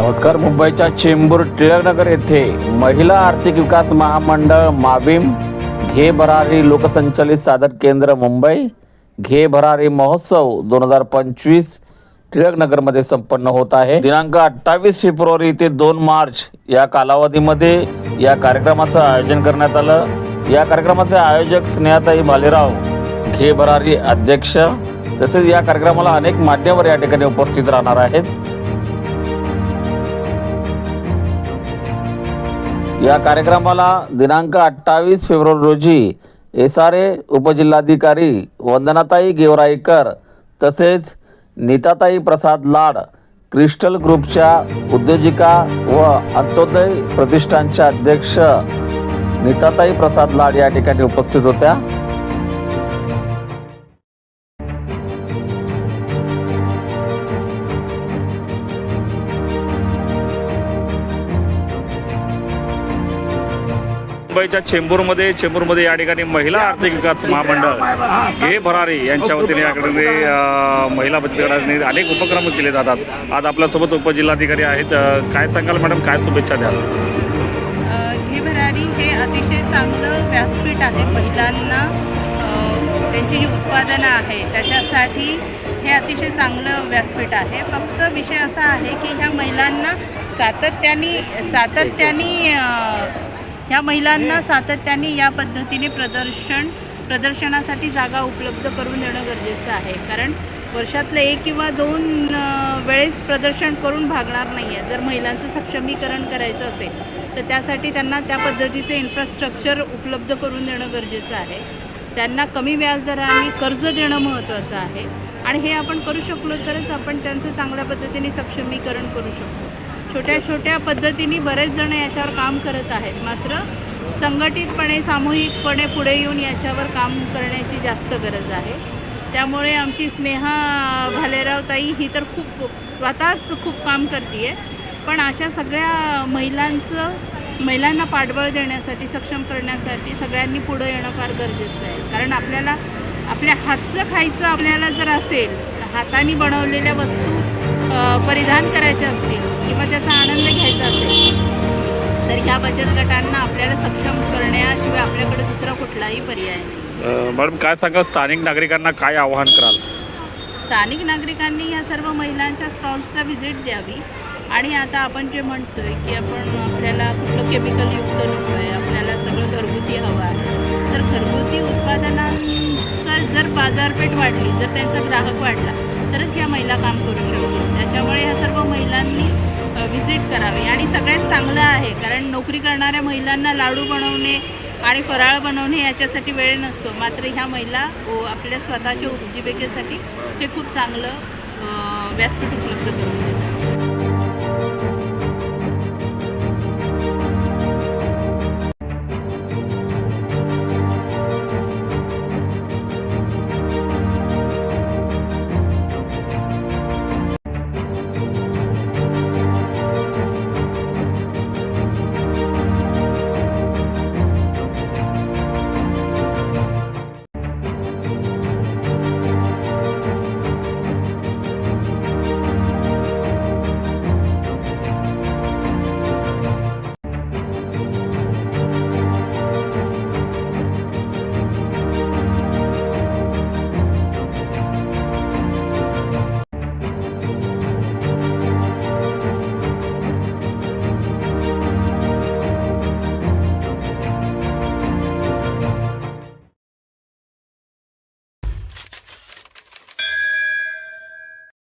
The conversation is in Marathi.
नमस्कार मुंबईच्या चेंबूर टिळकनगर येथे महिला आर्थिक विकास महामंडळ माविम घे भरारी लोकसंचालित साधन केंद्र मुंबई घे भरारी महोत्सव दोन हजार पंचवीस टिळकनगरमध्ये संपन्न होत आहे. दिनांक अठ्ठावीस फेब्रुवारी ते दोन मार्च या कालावधीमध्ये या कार्यक्रमाचं आयोजन करण्यात आलं. या कार्यक्रमाचे आयोजक स्नेहाताई भालेराव घे भरारी अध्यक्ष तसेच या कार्यक्रमाला अनेक मान्यवर या ठिकाणी उपस्थित राहणार आहेत. या कार्यक्रमाला दिनांक अठ्ठावीस फेब्रुवारी रोजी एस आर ए उपजिल्हाधिकारी वंदनाताई गेवराईकर तसेच नीताताई प्रसाद लाड क्रिस्टल ग्रुपच्या उद्योजिका व अंत्योदय प्रतिष्ठानच्या अध्यक्ष नीताताई प्रसाद लाड या ठिकाणी उपस्थित होत्या. मुंबईच्या चेंबूरमध्ये चेंबूरमध्ये या ठिकाणी महिला आर्थिक विकास महामंडळ घे भरारे यांच्या वतीने याकडे महिला बचतगटाने अनेक उपक्रम केले जातात. आज आपल्यासोबत उपजिल्हाधिकारी आहेत. काय सांगाल मॅडम? काय शुभेच्छा द्याल? अ, घे भरारी हे अतिशय चांगलं व्यासपीठ आहे महिलांना. त्यांची जी उत्पादनं आहे त्याच्यासाठी हे अतिशय चांगलं व्यासपीठ आहे. फक्त विषय असा आहे की ह्या महिलांना सातत्याने सातत्याने ह्या महिलांना सातत्याने या पद्धतीने प्रदर्शन प्रदर्शनासाठी जागा उपलब्ध करून देणं गरजेचं आहे. कारण वर्षातलं एक किंवा दोन वेळेस प्रदर्शन करून भागणार नाही आहे जर महिलांचं सक्षमीकरण करायचं असेल तर त्यासाठी त्यांना त्या पद्धतीचे इन्फ्रास्ट्रक्चर उपलब्ध करून देणं गरजेचं आहे. त्यांना कमी व्याजदराने कर्ज देणं महत्त्वाचं आहे. आणि हे आपण करू शकलो तरच आपण त्यांचं चांगल्या पद्धतीने सक्षमीकरण करू शकतो. छोट्या छोट्या पद्धतीने बरेच जण याच्यावर काम करत आहेत. मात्र संघटितपणे सामूहिकपणे पुढे येऊन याच्यावर काम करण्याची जास्त गरज आहे. त्यामुळे आमची स्नेहा भालेराव ताई ही तर खूप स्वतःच खूप काम करते आहे पण अशा सगळ्या महिलांचं महिलांना पाठबळ देण्यासाठी सक्षम करण्यासाठी सगळ्यांनी पुढं येणं फार गरजेचं आहे. कारण आपल्याला आपल्या हातचं खायचं आपल्याला जर असेल हाताने बनवलेल्या वस्तू परिधान करायच्या असतील किंवा त्याचा आनंद घ्यायचा असेल तर ह्या बचत गटांना आपल्याला सक्षम करण्याशिवाय आपल्याकडे दुसरा कुठलाही पर्याय नाही. मॅडम काय सांगाल? स्थानिक नागरिकांना काय आवाहन कराल? स्थानिक नागरिकांनी या सर्व महिलांच्या स्टॉल्सला व्हिजिट द्यावी. आणि आता आपण जे म्हणतोय की आपण आपल्याला कुठलं केमिकल युक्त नको आहे आपल्याला सगळं घरगुती हवं आहे. तर घरगुती उत्पादनांचं जर बाजारपेठ वाढली जर त्यांचा ग्राहक वाढला तरच ह्या महिला काम करू शकतील. त्याच्यामुळे ह्या सर्व महिलांनी व्हिजिट करावी. आणि सगळ्यात चांगलं आहे कारण नोकरी करणाऱ्या महिलांना लाडू बनवणे आणि फराळ बनवणे याच्यासाठी वेळ नसतो. मात्र ह्या महिला आपल्या स्वतःच्या उपजीविकेसाठी हे खूप चांगलं व्यासपीठ उपलब्ध करून देतात.